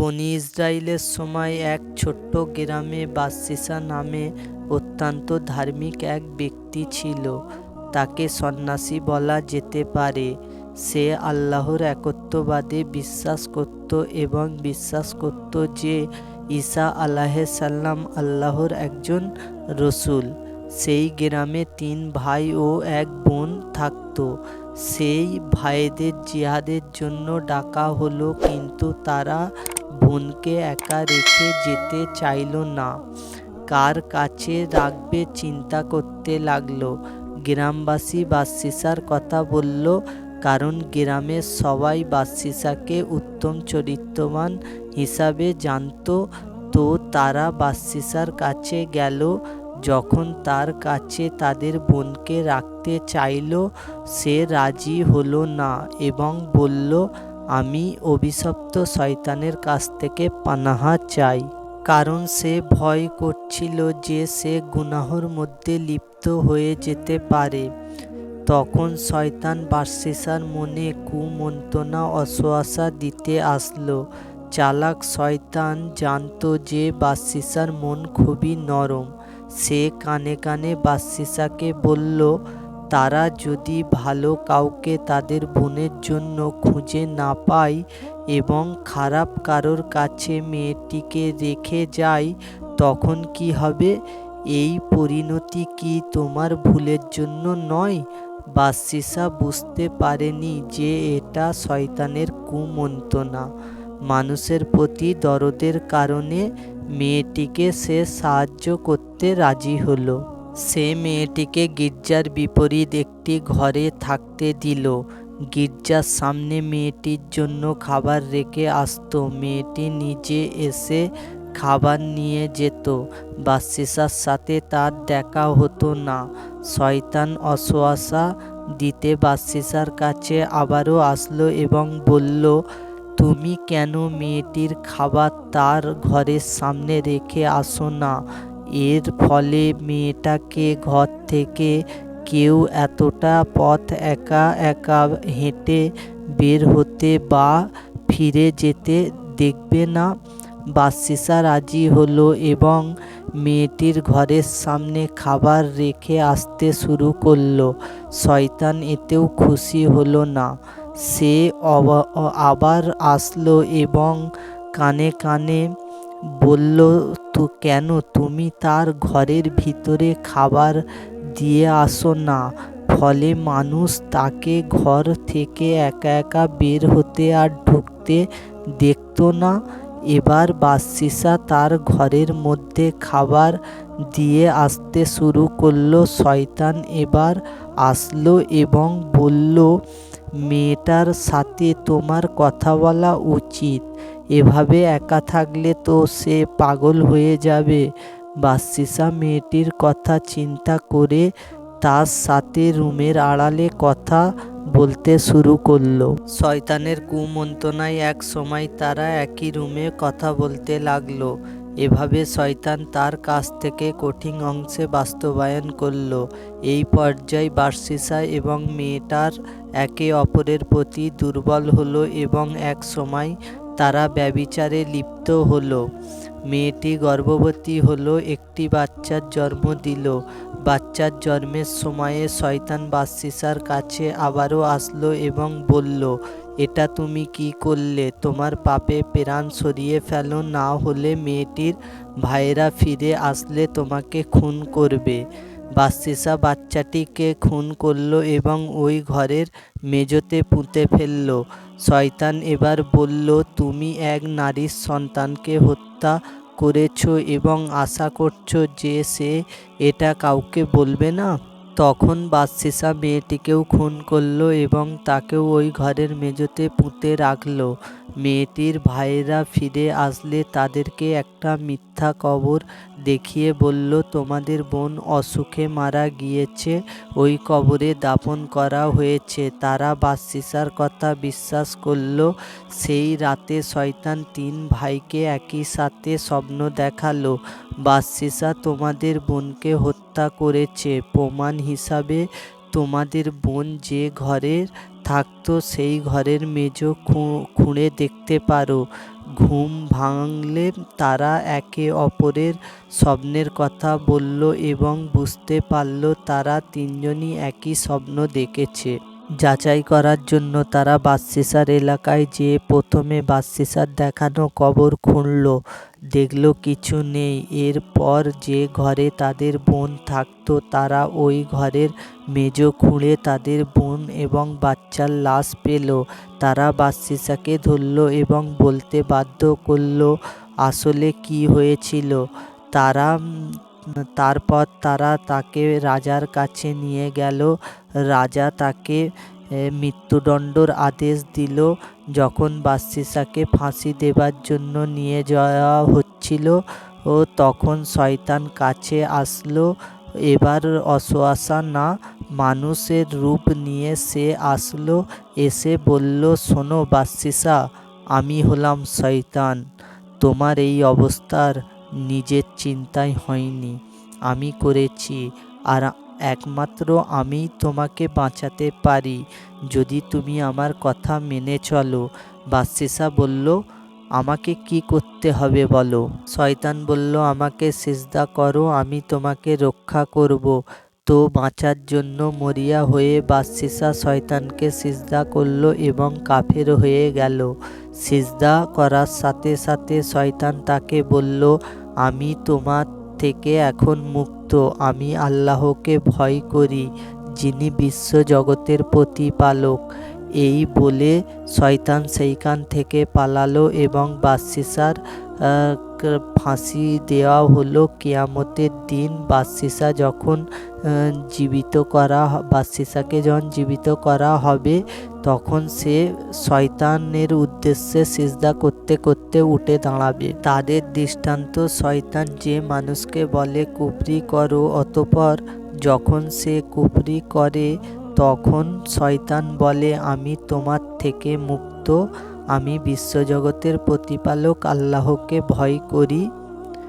বনি ইসরায়েলের সময় এক ছোট্ট গ্রামে বাসসিসা নামে অত্যন্ত ধার্মিক এক ব্যক্তি ছিল। তাকে সন্ন্যাসী বলা যেতে পারে। সে আল্লাহর একত্ববাদে বিশ্বাস করত এবং বিশ্বাস করত যে ঈসা আলাহিসাল্লাম আল্লাহর একজন রসুল। সেই গ্রামে তিন ভাই ও এক বোন থাকতো। সেই ভাইদের জিহাদের জন্য ডাকা হলো, কিন্তু তারা বোনকে একা রেখে যেতে চাইল না। কার কাছে রাখবে চিন্তা করতে লাগল। গ্রামবাসী বাসিসার কথা বলল, কারণ গ্রামের সবাই বাসিসাকে উত্তম চরিত্রবান হিসাবে জানতো। তো তারা বাসিসার কাছে গেল, যখন তার কাছে তাদের বোনকে রাখতে চাইল, সে রাজি হলো না এবং বলল আমি অভিশপ্ত শয়তানের কাছ থেকে পানাহা চাই। কারণ সে ভয় করছিল যে সে গুনাহর মধ্যে লিপ্ত হয়ে যেতে পারে। তখন শয়তান বার্সিসার মনে কুমন্ত্রণা, অশ্বাসা দিতে আসলো। চালাক শয়তান জানতো যে বাসিসার মন খুবই নরম। সে কানে কানে বাসিসাকে বলল তারা যদি ভালো কাউকে তাদের বোনের জন্য খুঁজে না পায় এবং খারাপ কারোর কাছে মেয়েটিকে রেখে যায়, তখন কি হবে? এই পরিণতি কি তোমার ভুলের জন্য নয়? বাসিসা বুঝতে পারেনি যে এটা শয়তানের কুমন্ত্রণা। মানুষের প্রতি দরদের কারণে মেয়েটিকে সে সাহায্য করতে রাজি হলো। সে মেয়েটিকে গির্জার বিপরীত একটি ঘরে থাকতে দিল। গির্জার সামনে মেয়েটির জন্য খাবার রেখে আসতো। মেয়েটি নিজে এসে খাবার নিয়ে যেত। বাসিসার সাথে তার দেখা হতো না। শয়তান অশোয়াশা দিতে বাসিসার কাছে আবারও আসলো এবং বলল, তুমি কেন মেয়েটির খাবার তার ঘরের সামনে রেখে আসো না? এর ফলে মেয়েটাকে ঘর থেকে কেউ এতটা পথ একা একা হেঁটে বের হতে বা ফিরে যেতে দেখবে না। বাসিসা রাজি হলো এবং মেয়েটির ঘরের সামনে খাবার রেখে আসতে শুরু করল। শয়তান এতেও খুশি হলো না। সে আবার আসলো এবং কানে কানে বলল, তো কেন তুমি তার ঘরের ভিতরে খাবার দিয়ে আসো না? ফলে মানুষ তাকে ঘর থেকে একা একা বের হতে আর ঢুকতে দেখতো না। এবার বাসিসা তার ঘরের মধ্যে খাবার দিয়ে আসতে শুরু করল। শয়তান এবার আসলো এবং বলল, মেয়েটার সাথে তোমার কথা বলা উচিত। এভাবে একা থাকলে তো সে পাগল হয়ে যাবে। বাসিসা মেয়েটির কথা চিন্তা করে তার সাথে রুমের আড়ালে কথা বলতে শুরু করল। শয়তানের কুমন্ত্রণায় এক সময় তারা একই রুমে কথা বলতে লাগল। এভাবে শয়তান তার কাছ থেকে কঠিন অংশে বাস্তবায়ন করল। এই পর্যায়ে বার্সিসা এবং মেয়েটার একে অপরের প্রতি দুর্বল হলো এবং এক সময় তারা ব্যবিচারে লিপ্ত হলো। মেয়েটি গর্ভবতী হলো, একটি বাচ্চার জন্ম দিল। বাচ্চার জন্মের সময়ে শয়তান বাসিসার কাছে আবারও আসলো এবং বলল, এটা তুমি কি করলে? তোমার পাপে প্রাণ সরিয়ে ফেলো, না হলে মেয়েটির ভাইয়েরা ফিরে আসলে তোমাকে খুন করবে। বাসিসা বাচ্চাটিকে খুন করল এবং ওই ঘরের মেজোতে পুঁতে ফেলল। শয়তান এবার বলল, তুমি এক নারীর সন্তানকে হত্যা করেছ এবং আশা করছ যে সে এটা কাউকে বলবে না? তখন বাদশিসা মেয়েটিকেও খুন করল এবং তাকেও ওই ঘরের মেঝোতে পুঁতে রাখল। মেয়েটির ভাইয়েরা ফিরে আসলে তাদেরকে একটা মিথ্যা কবর দেখিয়ে বলল, তোমাদের বোন অসুখে মারা গিয়েছে, ওই কবরে দাপন করা হয়েছে। তারা বাদশিসার কথা বিশ্বাস করল। সেই রাতে শয়তান তিন ভাইকে একই সাথে স্বপ্ন দেখাল। বাদশিসা তোমাদের বোনকে হত্যা করেছে। প্রমাণ হিসাবে তোমাদের বোন যে ঘরের থাকতো, সেই ঘরের মেঝো খুঁড়ে দেখতে পারো। ঘুম ভাঙলে তারা একে অপরের স্বপ্নের কথা বলল এবং বুঝতে পারল তারা তিনজনই একই স্বপ্ন দেখেছে। যাচাই করার জন্য তারা বাসিসার এলাকায় যেয়ে প্রথমে বাসিসার দেখানো কবর খুঁড়ল। দেখল কিছু নেই। এরপর যে ঘরে তাদের বোন থাকতো, তারা ওই ঘরের মেজো খুঁড়ে তাদের বোন এবং বাচ্চার লাশ পেল। তারা বাসিসাকে ধরল এবং বলতে বাধ্য করল, আসলে কি হয়েছিল? তারা, তারপর তারা তাকে রাজার কাছে নিয়ে গেল। রাজা তাকে মৃত্যুদণ্ডর আদেশ দিল। যখন বাদশিসাকে ফাঁসি দেবার জন্য নিয়ে যাওয়া হচ্ছিল, ও তখন শয়তান কাছে আসলো। এবার অশোয়াশা না মানুষের রূপ নিয়ে সে আসলো, এসে বলল, শোনো বাদশিসা আমি হলাম শয়তান। তোমার এই অবস্থার নিজের চিন্তায় হয়নি। আমি করেছি, আর একমাত্র আমি তোমাকে বাঁচাতে পারি। যদি তুমি আমার কথা মেনে চলো। বাদশিসা বলল আমাকে কি করতে হবে বলো? শয়তান বলল, আমাকে সিজদা করো, আমি তোমাকে রক্ষা করব। তো বাঁচার জন্য মরিয়া হয়ে বাদশিসা শয়তানকে সিজদা করল এবং কাফের হয়ে গেল। সিজদা করার সাথে সাথে শয়তান তাকে বলল, আমি তোমার থেকে এখন মুক্ত, আমি আল্লাহকে ভয় করি, যিনি বিশ্ব জগতের প্রতিপালক। এই বলে শয়তান সেইখান থেকে পালালো এবং বাদশিসার ফাঁসি দেওয়া হলো কেয়ামতের দিন। বাদশিসা যখন জীবিত করা বাদশিসাকে যখন জীবিত করা হবে, তখন সে শয়তানের উদ্দেশ্যে সিজদা করতে করতে উঠে দাঁড়াবে। তাদের দৃষ্টান্ত শয়তান যে মানুষকে বলে কুপরি করো। অতপর যখন সে কুপরি করে তখন শয়তান বলে, আমি তোমার থেকে মুক্ত। আমি বিশ্বজগতের প্রতিপালক আল্লাহকে ভয় করি।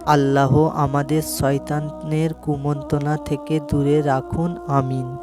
আল্লাহ আমাদের শয়তানের কুমন্ত্রণা থেকে দূরে রাখুন। আমিন।